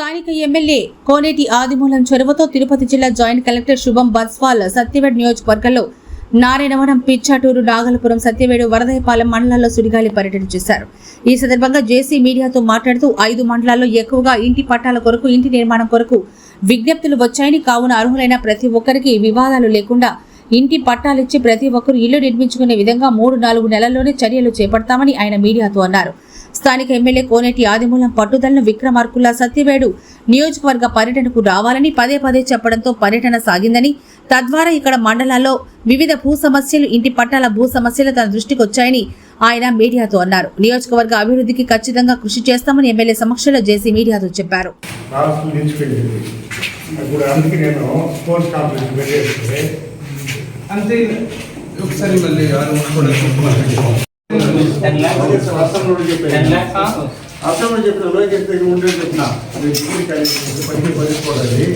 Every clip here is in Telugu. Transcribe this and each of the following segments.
స్థానిక ఎమ్మెల్యే కోనేటి ఆదిమూలం చొరవతో తిరుపతి జిల్లా జాయింట్ కలెక్టర్ శుభం బస్వాల్ సత్యవేడ్ నియోజకవర్గంలో నారాయణవనం పిచ్చాటూరు నాగలపురం సత్యవేడు వరదయపాలెం మండలాల్లో సుడిగాలి పర్యటన చేశారు. ఈ సందర్భంగా జేసీ మీడియాతో మాట్లాడుతూ ఐదు మండలాల్లో ఎక్కువగా ఇంటి పట్టాల కొరకు ఇంటి నిర్మాణం కొరకు విజ్ఞప్తులు వచ్చాయని కావున అర్హులైన ప్రతి ఒక్కరికి వివాదాలు లేకుండా ఇంటి పట్టాలిచ్చి ప్రతి ఒక్కరు ఇల్లు నిర్మించుకునే విధంగా మూడు నాలుగు నెలల్లోనే చర్యలు చేపడతామని ఆయన మీడియాతో అన్నారు. స్థానిక ఎమ్మెల్యే కోనేటి ఆదిమూలం పట్టుదలను విక్రమార్కుల్లా సత్యవేడు నియోజకవర్గ పర్యటనకు రావాలని పదే పదే చెప్పడంతో పర్యటన సాగిందని తద్వారా ఇక్కడ మండలాల్లో వివిధ భూ సమస్యలు ఇంటి పట్టాల భూ సమస్యలు తన దృష్టికి వచ్చాయని ఆయన మీడియాతో అన్నారు. నియోజకవర్గ అభివృద్ధికి ఖచ్చితంగా కృషి చేస్తామని ఎమ్మెల్యే సమక్షంలో జేసీ మీడియాతో చెప్పారు. అంతే. ఒకసారి మళ్ళీ ఆరు చెప్పిన రోజు చెప్తే ఉంటే చెప్పిన అది డిగ్రీ కాలేజ్ పది పదిపోవాలి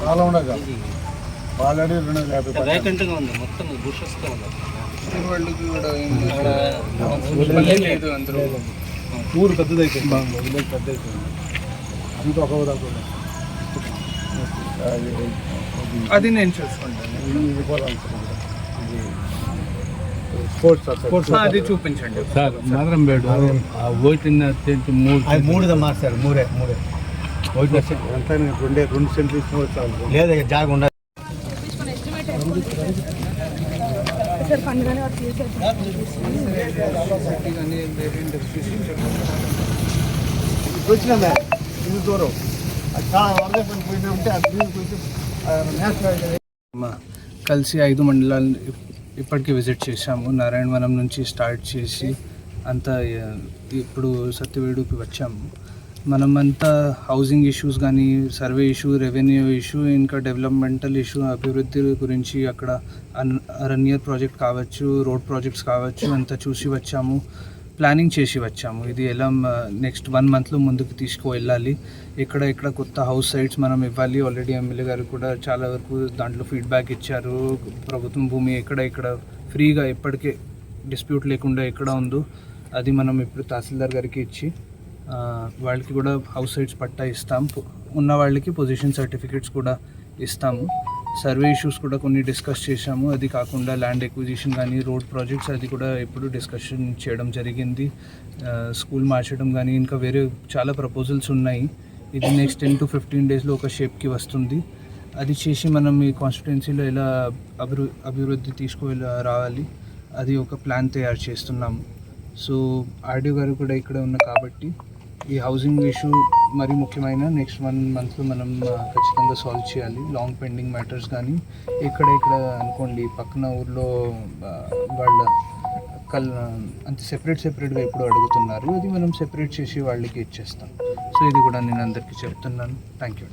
చాలా ఉండగా ఆల్రెడీ రెండు వందల యాభై వేకెంట్గా ఉంది మొత్తం బుషెస్గా ఉంది వాళ్ళకి కూడా లేదు అందరూ ఊరు పెద్దదైపోయింది బాగా పెద్ద అంత ఒక దాకా అది నేను చూసుకుంటాను. ఇది- కూడా అది చూపించండి. సార్ మదరంబేడు ఆ ఓటిన టెంట్ మూడు మూడుదా మార్చారు మూడే మూడే. వచ్చి ఎంత రెండే రెండు సెంట్లు ఇచ్చిన లేదా జాగ ఉండదు వచ్చినా ఇది దూరం. కలిసి ఐదు మండలాలు ఇప్- ఇప్పటికీ విజిట్ చేశాము. నారాయణవనం నుంచి స్టార్ట్ చేసి అంతా ఇప్పుడు సత్యవేడుకి వచ్చాము. మనమంతా హౌసింగ్ ఇష్యూస్ కానీ సర్వే ఇష్యూ రెవెన్యూ ఇష్యూ ఇంకా డెవలప్మెంటల్ ఇష్యూ అభివృద్ధి గురించి అక్కడ అన్- ఇయర్ ప్రాజెక్ట్ కావచ్చు రోడ్ ప్రాజెక్ట్స్ కావచ్చు అంతా చూసి వచ్చాము. ప్లానింగ్ చేసి వచ్చాము. ఇది ఎలా నెక్స్ట్ వన్ మంత్లో ముందుకు తీసుకువెళ్ళాలి. ఇక్కడ ఇక్కడ కొత్త హౌస్ సైట్స్ మనం ఇవ్వాలి. ఆల్రెడీ ఎమ్మెల్యే గారు కూడా చాలా వరకు దాంట్లో ఫీడ్బ్యాక్ ఇచ్చారు. ప్రభుత్వం భూమి ఎక్కడ ఇక్కడ ఫ్రీగా ఎప్పటికే డిస్ప్యూట్ లేకుండా ఎక్కడ ఉందో అది మనం ఇప్పుడు తహసీల్దార్ గారికి ఇచ్చి వాళ్ళకి కూడా హౌస్ సైట్స్ పట్టా ఇస్తాం. ఉన్న వాళ్ళకి పొజిషన్ సర్టిఫికేట్స్ కూడా ఇస్తాము. సర్వే ఇష్యూస్ కూడా కొన్ని డిస్కస్ చేశాము. అది కాకుండా ల్యాండ్ ఎక్విజిషన్ కానీ రోడ్ ప్రాజెక్ట్స్ అది కూడా ఎప్పుడు డిస్కషన్ చేయడం జరిగింది. స్కూల్ మార్చడం కానీ ఇంకా వేరే చాలా ప్రపోజల్స్ ఉన్నాయి. ఇది నెక్స్ట్ టెన్ టు ఫిఫ్టీన్ డేస్లో ఒక షేప్కి వస్తుంది. అది చేసి మనం ఈ కాన్స్టిట్యున్సీలో ఎలా అభివృ అభివృద్ధి తీసుకువెళ్ళ రావాలి అది ఒక ప్లాన్ తయారు చేస్తున్నాము. సో ఆర్డీ గారు కూడా ఇక్కడ ఉన్న కాబట్టి ఈ హౌసింగ్ ఇష్యూ మరీ ముఖ్యమైన నెక్స్ట్ వన్ మంత్లో మనం ఖచ్చితంగా సాల్వ్ చేయాలి. లాంగ్ పెండింగ్ మ్యాటర్స్ కానీ ఇక్కడ ఇక్కడ అనుకోండి పక్కన ఊర్లో వాళ్ళ కల్ అంటే సెపరేట్ సెపరేట్గా ఎప్పుడు అడుగుతున్నారు. అది మనం సెపరేట్ చేసి వాళ్ళకి ఇచ్చేస్తాం. సో ఇది కూడా నేను అందరికీ చెప్తున్నాను. Thank you